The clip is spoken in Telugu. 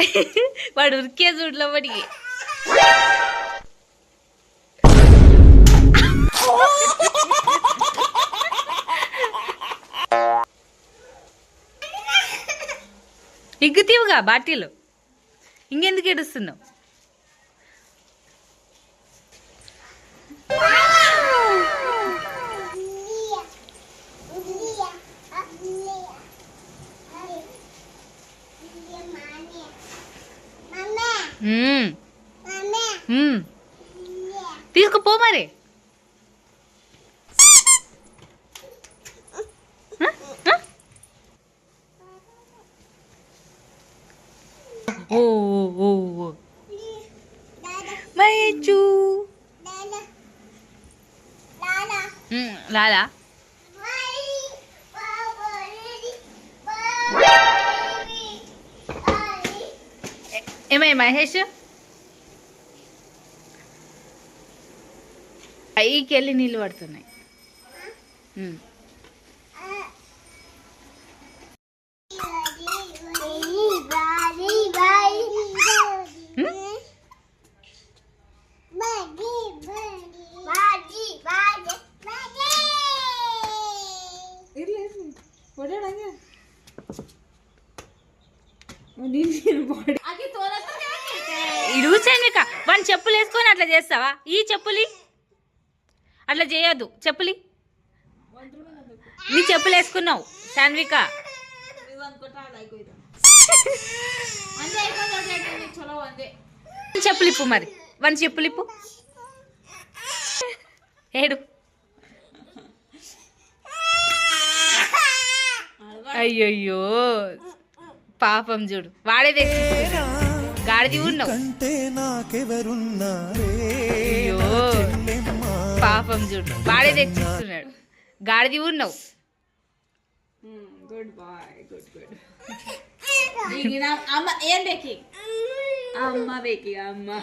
వాడు ఉరికే చూడలో వాడికి. ఇగ్గుతీవుగా బాటిల్. ఇంకెందుకు ఏడుస్తున్నావు? తీసుకుపో మరి? ఓ ఓ ఓ మయచ్చు మ్మ్, లాలా. ఏమై మహేష్ పైకి వెళ్ళి నీళ్ళు పడుతున్నాయి మ్మ్. మ్మ్? ఇడు సైనిక వాడిని చెప్పులు వేసుకొని అట్లా చేస్తావా? ఈ చెప్పులి? అట్లా చేయొద్దు. చెప్పులి? నీ చెప్పులు వేసుకున్నావు శాన్విక. చెప్పులు ఇప్పు మరి. వన్ చెప్పులు ఇప్పు. ఏడు. అయ్యయ్యో. పాపం చూడు. వాడే తెచ్చి గాడిది ఉన్నావు. పాపం చూడు. వాడే తెచ్చిస్తున్నాడు గాడిది ఉన్నావు. గుడ్ బాయ్ గుడ్ గుడ్ అమ్మ ఏం బేకి? అమ్మ బేకి అమ్మ.